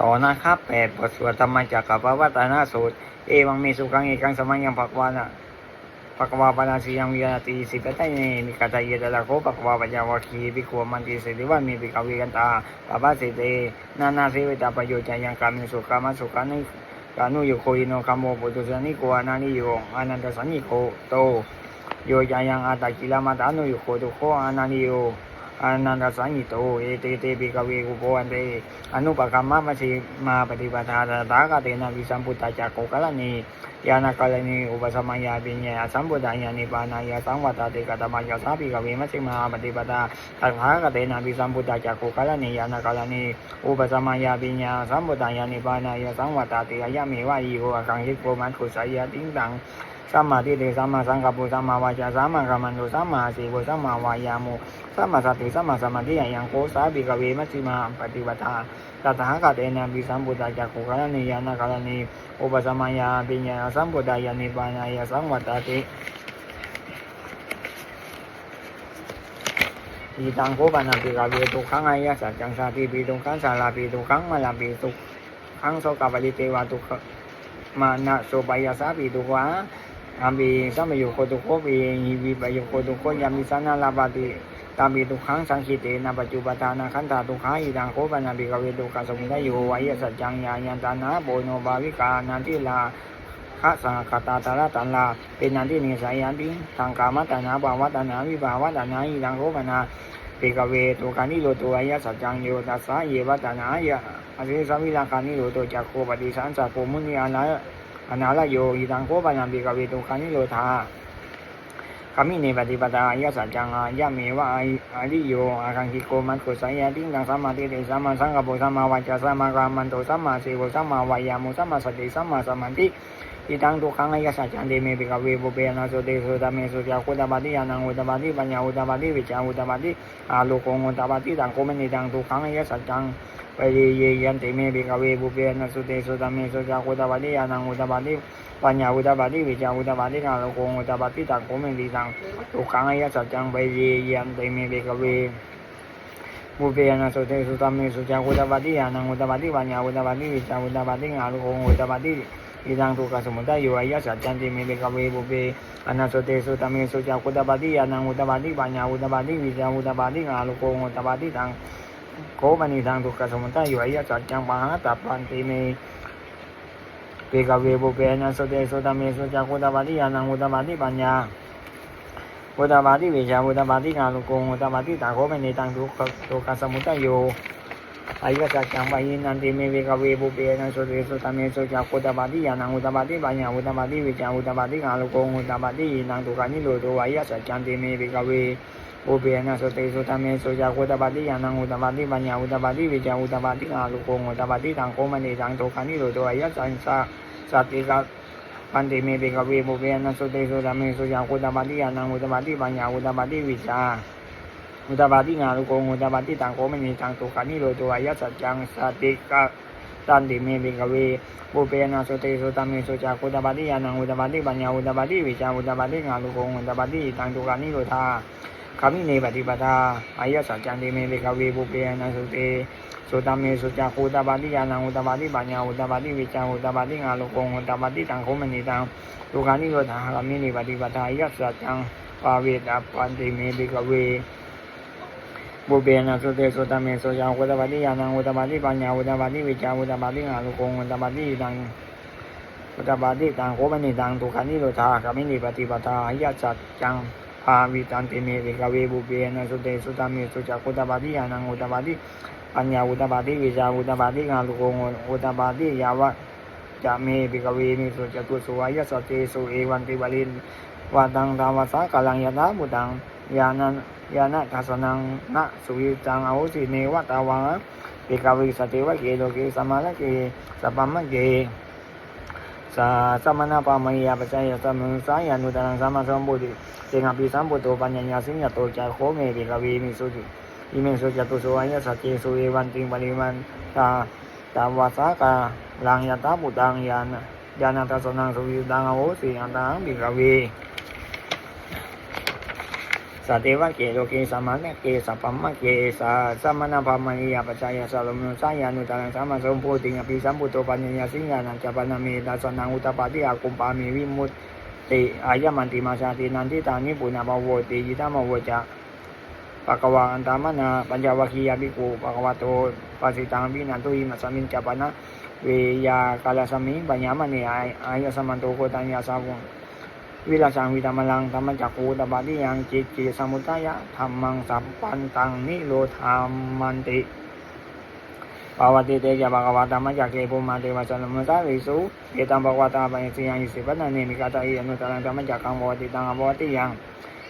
ต่อนะครับแปดบทสวดธรรมจักรกับพระวัตนาสูตร เอวังมีสุขังเอกังสมังยังภควานะภควาปนาสียังวิยาติสิปะไตเนมิกาตายะตะละโคภควาปัญญาวคีภิกขวมันติสิริวันมีปิกาวิกันตาปะปะสิเตนานาเสวตาประโยชน์ยังกามิสุขามาสุขานุกานุโยโคอิโนคาโมปุตุสันนิโกอานานิโยอานันตสันนิโกโตโยจายังอาตากิลามาตานุโยโคตุโคอานานิโย อานันตสังหิโต เอเตเตปิกเวกุโพอันเตอนุปกรรมมสิมาปฏิปทาตากเตนะวิสัมพุตตาจักโกกะละนียานากาลนีอุปสมัยยาปิญญาสัมพุทธายานิปานายาสังวัตเตกตมายาสาปิกเวมสิมาปฏิปทาตากเตนะวิสัมพุตตาจักโกกะลนียานากาลนีอุปสมัยยาปิญญาสัมพุทธายานิปานายาสังวัตเตอายะเมวะอีโหอคังหิโกมันขุสายาติงตัง สัมมาทิฏฐิสัมมาสังกัปปุสัมมาวาจาสัมมากัมมันโตสัมมาอาชีวสัมมาวายามุสัมมา ทำเองสัมโยโคตุโคเองฮิวิปโยโคตุโคยามิสันนาลาบาติตามีทุกครั้งสังคีตเตนะปัจจุปทานาขันตาทุกครั้งอีดังโคปัญญาบิกาเวตุกาสมุทัยโยวิยสัจจังยานยันตานะโบโนบาวิกานันทิลาคะสังคตาตาลตันลาเป็นนันที่นิสัยยันติทางกามตานาบาวตานาวิบาวตานาอีดังโคปัญญาปิกาเวตุกานิโรตุวายสัจจังโยตัสสะเยวตานายะอสิสมิลาคานิโรตุจักโคปฏิสันสัโคมุนีอานะ อนาลโยอีตังโคปยามปิกาวตุคานิโรธาคามิเนปฏิปทายะสัจจังอายะเมวะอาริโยอาคังคิโกมันโกสัยญาติงังสัมมาทิฏฐิสัมมาสังกปรสัมมาวาจาสัมมากรามันโตสัมมาสีโวสัมมาวายามุสัมมาสติสัมมาสมาธิอีตังตุกขังอายะสัจจังเดเมปิกาวโบุเบนะโสเตโสตเมสุยาคุตาปาติยานังอุตาปาติปัญญาอุตาปาติวิจาอุตาปาติอาโลโกงุตาปาติตังโกเมนิตังตุกขังอายะสัจจัง ปริเยยันติเมบิกเวบุเปนสุเตสุตเมสุจากุตบาลียานังอุตบาลีปัญญาอุตบาลีวิจาอุตบาลีนาโลกงอุตบาลีตักโกเมติสังตุกังอายัสัจจังไปริเยยันติเมบิกเวบุเปนะสุเตสุตเมสุจากุตบาลียานังอุตบาลีปัญญาอุตบาลีวิจาอุตบาลีนาโลกงอุตบาลีอีดังทุกขสมุทัยอวายะสัจจันติมิเบกเวบุเปอนาสเตสุตมิสุจากุตบาลียานังอุตบาลีปัญญาุตบาลีวิจาุตบาลีนาโกงอุตบาลีตัง โคบันิทางทุกขสมุทัยอยู่อายะสัจจังปหาตับปันทีมีเปกเวโบเปียนสุดเตโสตเมีสุดจักโคตบาติยานังุคตบาติปัญญาโคตบาติเวชาโคตบาติงาลุโกโคตบาติตาโคเมนิทางทุกขทุกขสมุทัยอยู่อายะสัจจังปนันติเมเวกเวโบเปนะโสเตโสตเมโสจักโคตบาติยานังโตบาติปัญญาโตบาติเวชาโคตบาติงาลุกโคตบาตินังทุกขานิโรโตอายะสัจจังติเมเวกเว โอเบียนาสติสุตามีสุจักุตาบาติยานังอุตาบาติปัญญาอุตาบาติวิจาอุตาบาติอาลุโกงอุตาบาติตังโคมันเดตังโตคันนิโรตัวยัสสังสาสัตติกาปันติเมปิกเวโอเบียนาสติสุตามีสุจักุตาบาติยานังอุตาบาติปัญญาอุตาบาติวิจาอุตาบาติอาลุโกงอุตาบาติตังโคมันเดตังโตคันนิโรตัวยัสสัจจังสัตติกาตันติเมปิกเวปุเปนะสติสุตามิสุจักุตบาติยานังอุตบาติปัญญาอุตบาติวิจาอุตบาติงาลุโกงอุตบาติตังตุกานิโรธา ขามิเนปฏิปทาอายะสัจจังติเมเิคาวบุเปนะสุเตสุตามีสุจักขุตาบาติยานังอุตาบาติปัญญาอุตาบาติวิจาอุตาบาติงาโลกงอุตาบาติตังโคมณีตังลูกานิโรธาขามีเนปฏิปทาอายะสัจจังปาเวตอปันติเมเิคาวบุเบนะสุเตสุตามีสุจักขุตาบาติยานังอุตาบาติปัญญาอุตาบาติวิจางอุตาบาติงาโลกงอุตาบาติตังอุตาบาติตังโคมณีตังตุกานิโรธาขามิเนปฏิปทาอายะสัจจัง ปาวิตันเตเมเอกเวบุเบนะสุเตสุตามิสุจักุตบาติยานังอุตบาติปัญญาอุตบาติวิชาอุตบาติงาลุโกงอุตบาติยาวะจาเมปิกเวมิสุจตุสุวายสเตสุเอวันติบาลินวาดังตาวาสากลังยะนาบุตังยานันยานะทัสนังนะสุวิจังอาสิเนวะตาวังเอกเวสเทวะเกโลกิสมาละเกสัพพมะเก สาสมณปามยาปัจจยสมุสายานุตังสัมมาสัมพุทธิเตงะปิสัมพุทโตปัญญาสิญญโตจาโคเมติกาวีมิสุติอิเมสุจตุสุวายสัจเจสุเอวันติปริมันตาตาวาสากาลังยตาบุตังยานะยาตาสนังสุวิตังอาหุสิอันตังบิกาวี สสเตวะเกโลเกสัมมาเนเกสัพพมะเกสาสัมมนาภามณียปัจจายาสารมนุสายานุตังสัมมาสัมโพธิงอภิสัมพุทโตปัญญาสิญญาณังจปนามีดัสนังอุตปาติอากุมปามีวิมุตติอายมันติมาชาตินันทิตานิปุณณภโวติยิตามโวจะปะกวาอันตามนาปัญญาวคียาภิกุปะกวาโตปัสสิตังวินันตุหิมัสมินจัปนะเวยากาลสมิปัญญามณีอายสมันโตโคตัญญาสาวุ วิลาสังวิตามลังธรรมจักคูตบาทิยังจิตจิสมุทัยะธรรมังสัมปันตังนิโรธามันติภาวติเตจะภควาธรรมจักเกภูมาเทวสันมุสาวิสุเอตังภควาตาปัญสิยังอิสิปันเนมิกาตาอิอนุตตังธรรมจักขังภวติตังอวติยัง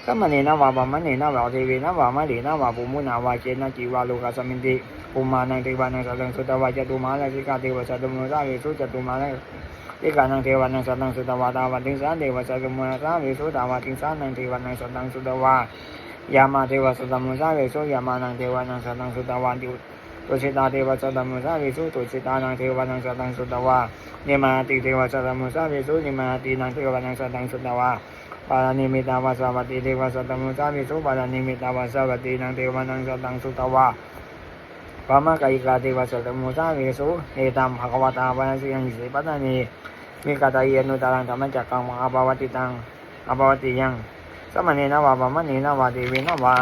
สัมมเนนะวาปมเนนะวาเทเวนะวามะเดนะวาภูมุนาวาเจนะจีวาโลกาสมินติภูมานังเทวานังสังสุตวาจตุมาลสิกาเทวสัตมุสาวิสุจตุมาลဧ ติกานังเทวานังสัตตังสุตวาตาวาติงสานเทวสัตมุนาสาวิสุตาวาติงสานังเทวานังสัตตังสุตวายามาเทวสัตมุนสาวิสุยามานังเทวานังสัตตังสุตวาติตุสิตาเทวสัตมุนสาวิสุตุสิตานังเทวานังสัตตังสุตวานิมาติเทวสัตมุนสาวิสุนิมาตินังเทวานังสัตตังสุตวาปารานิมิตาวาสวัติเทวสัตมุนาสาวิสุปารานิมิตาวาสวัตินังเทวานังสัตตังสุตวาปามากายกาเทวสัตมุนสาวิสุเอตัมภควตาวาสิยังสิปัตตานี มีกาตายนุตารังธรรมจักกังอาภาวติตังอาภาวติยังสมณีนาวาปมณีนาวาเทวีนาวา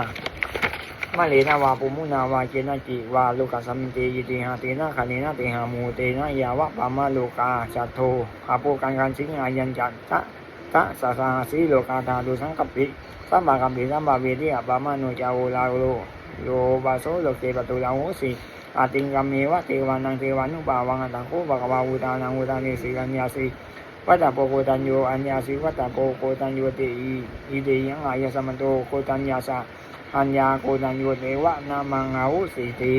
มะเลนาวาปุมุนาวาเจนะจิวาลูกาสัมมิเตยิติหาเตนะคานินะเตหามูเตนะยาวะปามะโลกาจัตโทอาปุกันกันสิงอายัญจัตตะตะสาสาสีโลกาธาดุสังกปิสัมมากัปปิสัมมาเวทิอาปามะโนจาโอลาโลโยบาโสโลเกปตุลาโหสี อาติงกัมเมวะเทวานังเทวานุปาวังตังโคภะคะวาอุตานังอุตานิสีกัญญาสีวัตตะโปโกตัญโยอัญญาสีวัตตะโปโกตัญโยเตอีอิเตยังอายสมันโตโกตัญญาสะอัญญาโกตัญโยเทวะนามังอาหุสีติ